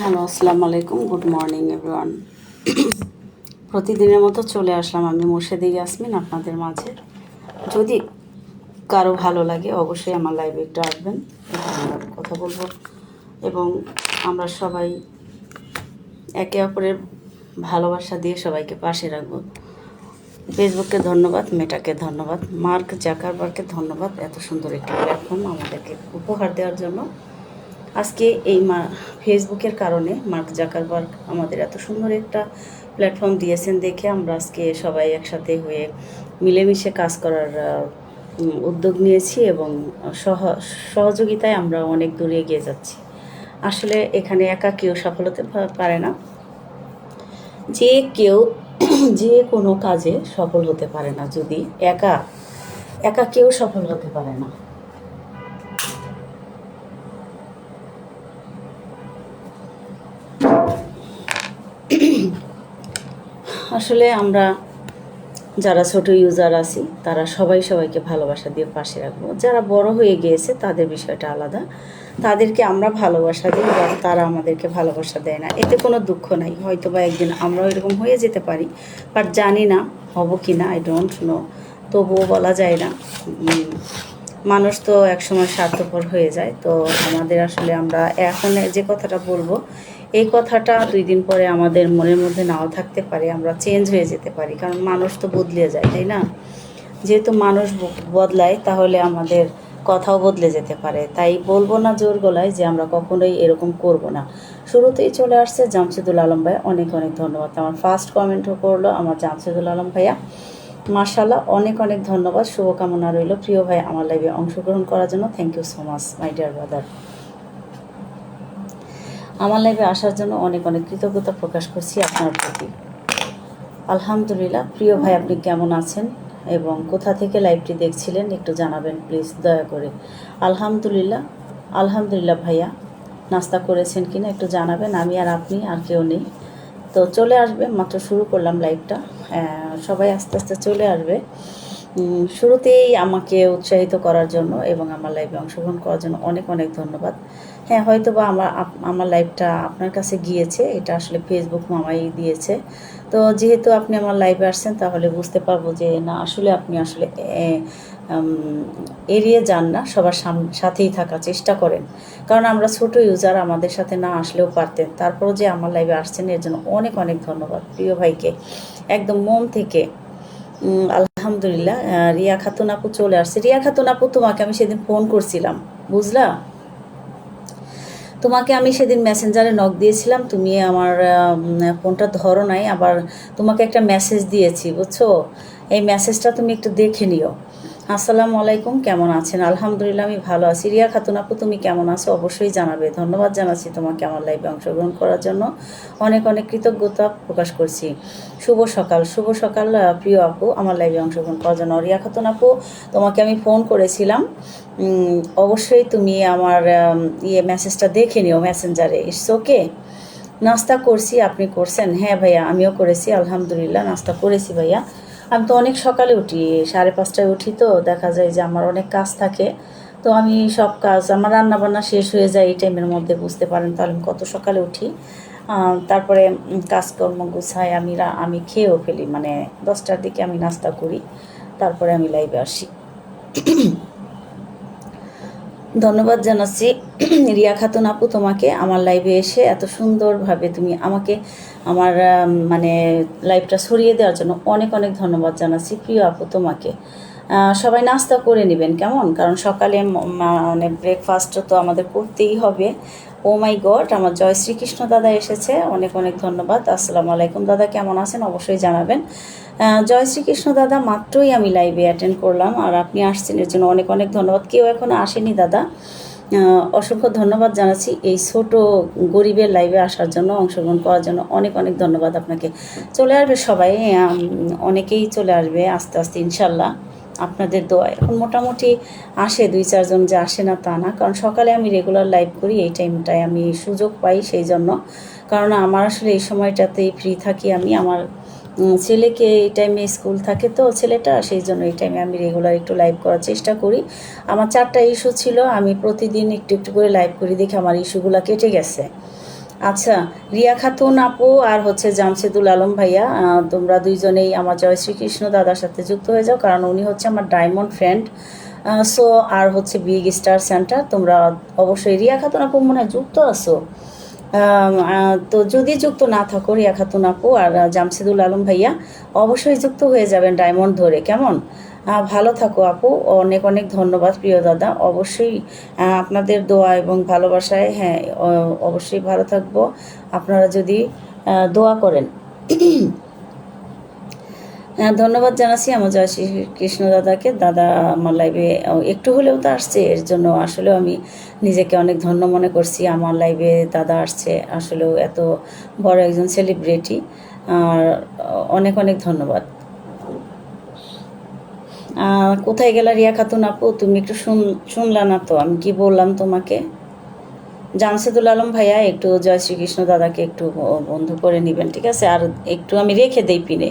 Hello, আসসালামু আলাইকুম, good morning everyone. প্রতিদিনের মতো চলে আসলাম আমি মুর্শেদি ইয়াসমিন আপনাদের মাঝে। যদি কারও ভালো লাগে অবশ্যই আমার লাইভে একটু আসবেন কথা বলব। এবং আমরা সবাই একে অপরের ভালোবাসা দিয়ে সবাইকে পাশে রাখব। ফেসবুককে ধন্যবাদ, মেটাকে ধন্যবাদ, মার্ক জাকারবার্গকে ধন্যবাদ, এত সুন্দর একটি প্ল্যাটফর্ম আমাদেরকে উপহার দেওয়ার জন্য। আজকে এই মা ফেসবুকের কারণে মার্ক জাকারবার্গ আমাদের এত সুন্দর একটা প্ল্যাটফর্ম দিয়েছেন দেখে আমরা আজকে সবাই একসাথে হয়ে মিলেমিশে কাজ করার উদ্যোগ নিয়েছি এবং সহ, সহযোগিতায় আমরা অনেক দূরে এগিয়ে যাচ্ছি। আসলে এখানে একা কেউ সফল হতে পারে না। যে কেউ যে কোনো কাজে সফল হতে পারে না যদি একা একা কেউ সফল হতে পারে না। আসলে আমরা যারা ছোট ইউজার আছি, তারা সবাই সবাইকে ভালোবাসা দিয়ে পাশে রাখব। যারা বড় হয়ে গিয়েছে, তাদের বিষয়টা আলাদা। তাদেরকে আমরা ভালোবাসা দিই বা তারা আমাদেরকে ভালোবাসা দেয় না। এতে কোনো দুঃখ নাই। হয়তো বা একদিন আমরাও এরকম হয়ে যেতে পারি, বাট জানি না হব কি না আই ডোন্ট নো তবুও বলা যায় না। মানুষ তো একসময় স্বার্থপর হয়ে যায়। তো আমাদের আসলে আমরা এখন যে কথাটা বলব এই কথাটা দুই দিন পরে আমাদের মনের মধ্যে নাও থাকতে পারে, আমরা চেঞ্জ হয়ে যেতে পারি, কারণ মানুষ তো বদলে যায়, তাই না? যেহেতু মানুষ বদলায়, তাহলে আমাদের কথাও বদলে যেতে পারে। তাই বলব না জোর গলায় যে আমরা কখনোই এরকম করব না। শুরুতেই চলে আসছে জামশেদুল আলম ভাই, অনেক অনেক ধন্যবাদ। আমার ফার্স্ট কমেন্টও করল আমার জামশেদুল আলম ভাইয়া। মার্শাল্লাহ অনেক অনেক ধন্যবাদ, শুভকামনা রইল। প্রিয় ভাই, আমার লাইভে অংশগ্রহণ করার জন্য thank you so much my dear brother আমার লাইভে আসার জন্য অনেক অনেক কৃতজ্ঞতা প্রকাশ করছি আপনার প্রতি। আলহামদুলিল্লাহ, প্রিয় ভাই, আপনি কেমন আছেন? এবং কোথা থেকে লাইভটি দেখছিলেন, একটু জানাবেন প্লিজ দয়া করে। আলহামদুলিল্লাহ আলহামদুলিল্লাহ ভাইয়া, নাস্তা করেছেন কিনা একটু জানাবেন, আমি আর আপনি আর কেউ নেই। তো চলে আসবে, মাত্র শুরু করলাম লাইভটা সবাই আস্তে আস্তে চলে আসবে। শুরুতেই আমাকে উৎসাহিত করার জন্য এবং আমার লাইভে অংশগ্রহণ করার জন্য অনেক অনেক ধন্যবাদ। হ্যাঁ হয়তো বা আমার আমার লাইভটা আপনার কাছে গিয়েছে এটা আসলে ফেসবুক মামাই দিয়েছে। তো যেহেতু আপনি আমার লাইভে আসছেন তাহলে বুঝতে পারব যে না আসলে আপনি আসলে এড়িয়ে যান না সবার সাথেই থাকার চেষ্টা করেন। কারণ আমরা ছোট ইউজার আমাদের সাথে না আসলেও পারতেন। তারপরও যে আমার লাইভে আসছেন এর জন্য অনেক অনেক ধন্যবাদ প্রিয় ভাইকে। একদম মন থেকে উম, আলহামদুলিল্লাহ রিয়া খাতুন আপু চলে আসছে। রিয়া খাতুন আপু, তোমাকে আমি সেদিন ফোন করছিলাম, বুঝলা? তোমাকে আমি সেদিন মেসেঞ্জারে নক দিয়েছিলাম, তুমি আমার ফোনটা ধরো নাই, আবার তোমাকে একটা মেসেজ দিয়েছি, বুঝছ? এই মেসেজটা তুমি একটু দেখে নিও। আসসালামু আলাইকুম, কেমন আছেন? আলহামদুলিল্লাহ, আমি ভালো আছি। রিয়া খাতুন আপু, তুমি কেমন আছো? অবশ্যই জানাবে। ধন্যবাদ জানাচ্ছি তোমাকে আমার লাইভে অংশগ্রহণ করার জন্য। অনেক অনেক কৃতজ্ঞতা প্রকাশ করছি। শুভ সকাল শুভ সকাল প্রিয় আপু, আমার লাইভে অংশগ্রহণ করার জন্য। রিয়া খাতুন আপু, তোমাকে আমি ফোন করেছিলাম। অবশ্যই তুমি আমার ইয়ে মেসেজটা দেখে নিও মেসেঞ্জারে ইটস ওকে নাস্তা করছি, আপনি করছেন? হ্যাঁ ভাইয়া, আমিও করেছি, আলহামদুলিল্লাহ, নাস্তা করেছি ভাইয়া। আমি তো অনেক সকালে উঠি, সাড়ে পাঁচটায় উঠি তো, দেখা যায় যে আমার অনেক কাজ থাকে। তো আমি সব কাজ, আমার রান্নাবান্না শেষ হয়ে যায় এই টাইমের মধ্যে, বুঝতে পারেন তাহলে আমি কত সকালে উঠি। তারপরে কাজকর্ম গুছায়, আমি আমি খেয়েও ফেলি মানে দশটার দিকে আমি নাস্তা করি, তারপরে আমি লাইভে আসি। ধন্যবাদ জানাচ্ছি। রিয়া খাতুন আপু তোমাকে আমার লাইভে এসে এত সুন্দরভাবে তুমি আমাকে আমার মানে লাইভটা সরিয়ে দেওয়ার জন্য অনেক অনেক ধন্যবাদ জানাচ্ছি। প্রিয় আপু তোমাকে। সবাই নাস্তা করে নেবেন, কেমন? কারণ সকালে মানে ব্রেকফাস্ট তো আমাদের করতেই হবে। ও মাই গড আমার জয় শ্রীকৃষ্ণ দাদা এসেছে। অনেক অনেক ধন্যবাদ। আসসালামু আলাইকুম। দাদা, কেমন আছেন? অবশ্যই জানাবেন। জয় শ্রীকৃষ্ণ দাদা, মাত্রই আমি লাইভে অ্যাটেন্ড করলাম আর আপনি আসছেন, এর জন্য অনেক অনেক ধন্যবাদ। কেউ এখনও আসেনি দাদা। অসংখ্য ধন্যবাদ জানাচ্ছি এই ছোট গরিবের লাইভে আসার জন্য, অংশগ্রহণ করার জন্য। অনেক অনেক ধন্যবাদ আপনাকে। চলে আসবে সবাই। অনেকেই চলে আসবে আস্তে আস্তে, ইনশাল্লাহ। আপনাদের দোয়া এখন মোটামুটি আসে দুই, চারজন যে আসে না তা না। কারণ সকালে আমি রেগুলার লাইভ করি, এই টাইমটায় আমি সুযোগ পাই সেই জন্য কারণ আমার আসলে এই সময়টাতেই ফ্রি থাকি আমি। আমার ছেলেকে এই টাইমে স্কুল থাকে তো, ছেলেটা সেই জন্য এই টাইমে আমি রেগুলার একটু লাইভ করার চেষ্টা করি। আমার চারটা ইস্যু ছিল, আমি প্রতিদিন একটু একটু করে লাইভ করি, দেখে আমার ইস্যুগুলো কেটে গেছে। আচ্ছা রিয়া খাতুন আপু আর হচ্ছে জামশেদুল আলম ভাইয়া তোমরা দুইজনেই আমার জয় শ্রীকৃষ্ণ দাদার সাথে যুক্ত হয়ে যাও, কারণ উনি হচ্ছে আমার ডায়মন্ড ফ্রেন্ড। সো আর হচ্ছে বিগ স্টার সেন্টার তোমরা অবশ্যই রিয়া খাতুন আপু মনে হয় যুক্ত আছো? তো যদি যুক্ত না থাকো রিয়া খাতুন আপু আর জামশেদুল আলম ভাইয়া, অবশ্যই যুক্ত হয়ে যাবেন ডায়মন্ড ধরে, কেমন? ভালো থাকো আপু। অনেক অনেক ধন্যবাদ প্রিয় দাদা। অবশ্যই আপনাদের দোয়া এবং ভালোবাসায় হ্যাঁ অবশ্যই ভালো থাকব। আপনারা যদি দোয়া করেন। হ্যাঁ, ধন্যবাদ জানাচ্ছি আমার জয় শ্রী কৃষ্ণ দাদাকে। দাদা আমার লাইভে একটু হলেও তো আসছে এর জন্য আসলেও আমি নিজেকে অনেক ধন্য মনে করছি। আমার লাইভে দাদা আসছে আসলেও এত বড় একজন সেলিব্রিটি আর অনেক অনেক ধন্যবাদ। কোথায় গেলা রিয়া খাতুন আপু? তুমি একটু শুন শুনলা না তো, আমি কি বললাম তোমাকে? জামশেদুল আলম ভাইয়া, একটু জয় শ্রীকৃষ্ণ দাদাকে একটু বন্ধু করে নেবেন, ঠিক আছে? আর একটু আমি রেখে দেই পিনে।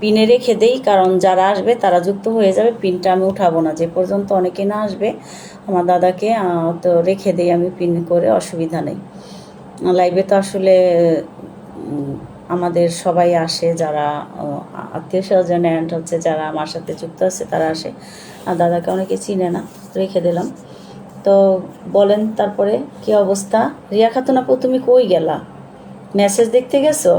পিনে রেখে দেই, কারণ যারা আসবে, তারা যুক্ত হয়ে যাবে, পিনটা আমি উঠাবো না। যে পর্যন্ত অনেকে না আসবে, আমার দাদাকে তো রেখে দেই আমি পিন করে, অসুবিধা নেই। লাইভে তো আসলে আমাদের সবাই আসে, যারা আত্মীয় স্বজন অ্যান্ড হচ্ছে যারা আমার সাথে যুক্ত আছে, তারা আসে। আর দাদাকে অনেকে চিনে না, রেখে দিলাম। তো বলেন তারপরে কি অবস্থা? রিয়া খাতুন আপু, তুমি কই গেলা? মেসেজ দেখতে গেছো?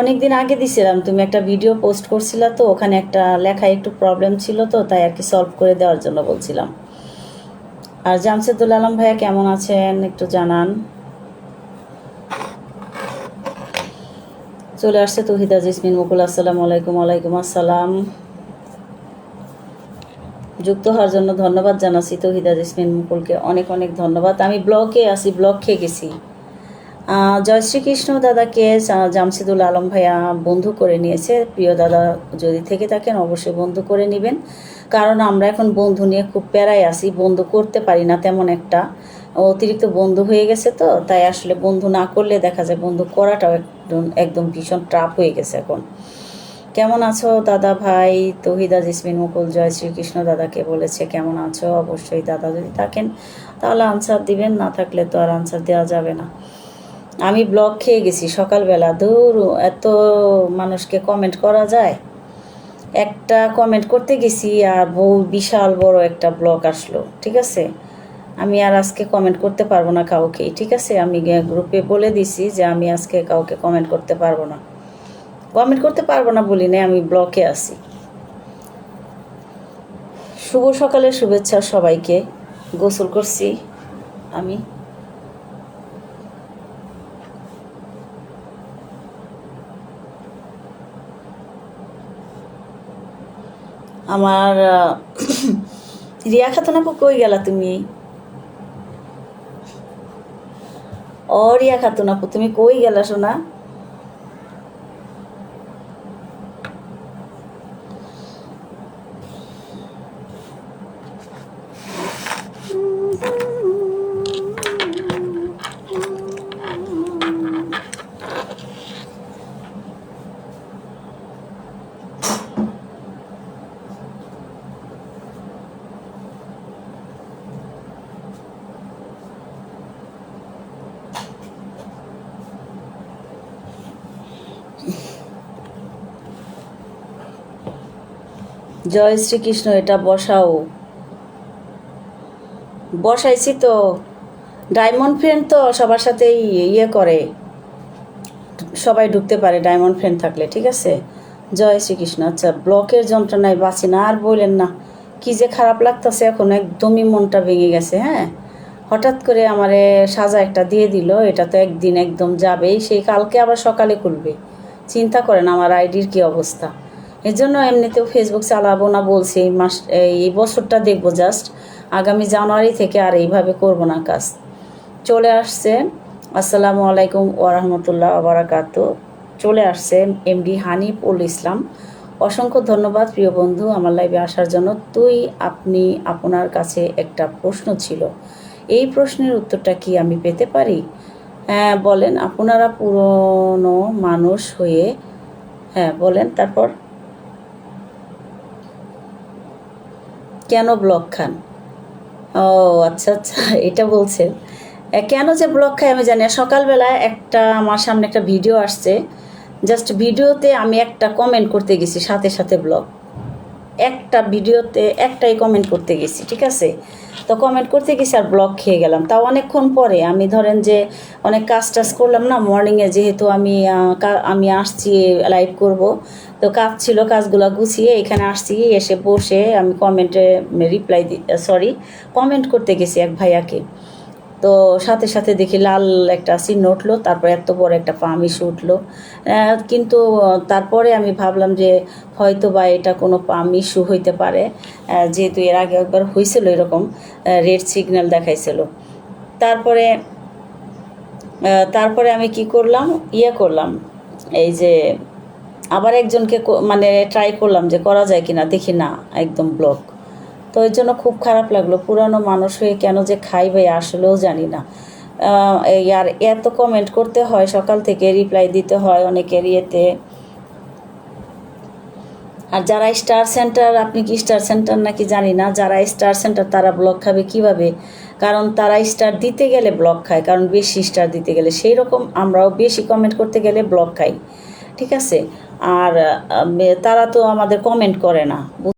অনেক দিন আগে দিছিলাম, তুমি একটা ভিডিও পোস্ট করছিলা তো, ওখানে একটা লেখায় একটু প্রবলেম ছিল তো, তাই আর কি সলভ করে দেওয়ার জন্য বলছিলাম। আর জামশেদুল আলম ভাইয়া কেমন আছেন? একটু জানান। চলে আসছে তহিদা জিসমিন মুকুল, আসসালামু আলাইকুম, ওয়ালাইকুম আসসালাম। যুক্ত হওয়ার জন্য ধন্যবাদ জানাচ্ছি তহিদা জিসমিন মুকুলকে, অনেক অনেক ধন্যবাদ। আমি ব্লকে আসি ব্লক খেয়ে গেছি। জয় শ্রীকৃষ্ণ দাদাকে জা- জামশেদুল আলম ভাইয়া বন্ধু করে নিয়েছে। প্রিয় দাদা যদি থেকে থাকেন অবশ্যই বন্ধু করে নেবেন। কারণ আমরা এখন বন্ধু নিয়ে খুব প্যারায় আছি, বন্ধু করতে পারি না তেমন একটা। অতিরিক্ত বন্ধু হয়ে গেছে তো, তাই আসলে বন্ধু না করলে দেখা যায় বন্ধু করাটাও একদম একদম ভীষণ ট্রাপ হয়ে গেছে এখন। কেমন আছো দাদা ভাই? তহিদা, জিসমিন, মুকুল, জয়, শ্রীকৃষ্ণ দাদাকে বলেছে কেমন আছো? অবশ্যই দাদা যদি থাকেন তাহলে আনসার দিবেন, না থাকলে তো আর আনসার দেওয়া যাবে না। আমি ব্লগ খেয়ে গেছি সকালবেলা। দূর এত মানুষকে কমেন্ট করা যায়? একটা কমেন্ট করতে গেছি আর বহু বিশাল বড় একটা ব্লগ আসলো, ঠিক আছে? আমি আর আজকে কমেন্ট করতে পারব না কাউকে, ঠিক আছে? আমি গ্রুপে বলে দিছি যে আমি আজকে কাউকে কমেন্ট করতে পারব না। কমেন্ট করতে পারব না বলি না আমি ব্লকে আছি। শুভ সকালের শুভেচ্ছা সবাইকে। গোসল করছি আমি। আমার রিয়া খাতুন কই গেলা তুমি? ও খাতুনা তুমি কই গেলা শোনা জয় শ্রীকৃষ্ণ, এটা বসাও। বসাইছি তো। ডায়মন্ড ফ্রেন্ড তো সবার সাথেই ইয়ে করে। সবাই ঢুকতে পারে ডায়মন্ড ফ্রেন্ড থাকলে, ঠিক আছে? জয় শ্রীকৃষ্ণ আচ্ছা ব্লকের যন্ত্রণায় বাঁচি না, আর বললেন না। কি যে খারাপ লাগতেছে, এখন একদমই মনটা ভেঙে গেছে হ্যাঁ? হঠাৎ করে আমারে সাজা একটা দিয়ে দিল, এটা তো একদিন একদম যাবেই, সেই কালকে আবার সকালে খুলবে। চিন্তা করেন আমার আইডির কি অবস্থা। এর জন্য এমনিতেও ফেসবুক চালাবো না বলছি। এই মাস এই বছরটা দেখব জাস্ট আগামী জানুয়ারি থেকে আর এইভাবে করব না কাজ। চলে আসছে। আসসালামু আলাইকুম ওরহমতুল্লাহ আবরাকাত চলে আসছে এমডি হানিফুল ইসলাম। অসংখ্য ধন্যবাদ প্রিয় বন্ধু, আমার লাইভে আসার জন্য। তুই, আপনি, আপনার কাছে একটা প্রশ্ন ছিল। এই প্রশ্নের উত্তরটা কি আমি পেতে পারি? হ্যাঁ বলেন, আপনারা পুরনো মানুষ হয়ে হ্যাঁ বলেন, তারপর? কেন ব্লক খান? ও আচ্ছা আচ্ছা এটা বলছেন। কেন যে ব্লক খাই আমি জানি সকালবেলা একটা আমার সামনে একটা ভিডিও আসছে। জাস্ট ভিডিওতে আমি একটা কমেন্ট করতে গেছি, সাথে সাথে ব্লগ একটা ভিডিওতে একটাই কমেন্ট করতে গেছি, ঠিক আছে? তো কমেন্ট করতে গেছি আর ব্লগ খেয়ে গেলাম। তাও অনেকক্ষণ পরে আমি ধরেন যে অনেক কাজ টাজ করলাম না মর্নিংয়ে যেহেতু আমি আমি আসছি লাইভ করব, তো কাজ ছিল, কাজগুলো গুছিয়ে এখানে আসছি, এসে বসে আমি কমেন্টে রিপ্লাই দি সরি কমেন্ট করতে গেছি এক ভাইয়াকে। তো সাথে সাথে দেখি লাল একটা চিহ্ন উঠল, তারপর এত বড় একটা পাম ইস্যু উঠল। কিন্তু তারপরে আমি ভাবলাম যে হয়তো বা এটা কোনো পাম ইস্যু হইতে পারে। যেহেতু এর আগে একবার হয়েছিল এরকম রেড সিগন্যাল দেখাইছিল। তারপরে তারপরে আমি কি করলাম? ইয়ে করলাম। এই যে আবার একজনকে মানে ট্রাই করলাম যে করা যায় কিনা, দেখি না, একদম ব্লক তো এর জন্য খুব খারাপ লাগল। পুরানো মানুষ হয়ে কেন যে খাই ভাই আসলেও জানি না। আর এত কমেন্ট করতে হয়, সকাল থেকে রিপ্লাই দিতে হয় অনেকের ইয়েতে আর যারা স্টার সেন্টার আপনি কি স্টার সেন্টার নাকি জানি না, যারা স্টার সেন্টার তারা ব্লক খাবে কীভাবে? কারণ তারা স্টার দিতে গেলে ব্লক খায়, কারণ বেশি স্টার দিতে গেলে। সেই রকম আমরাও বেশি কমেন্ট করতে গেলে ব্লক খাই। ঠিক আছে? আর তারা তো আমাদের কমেন্ট করে না।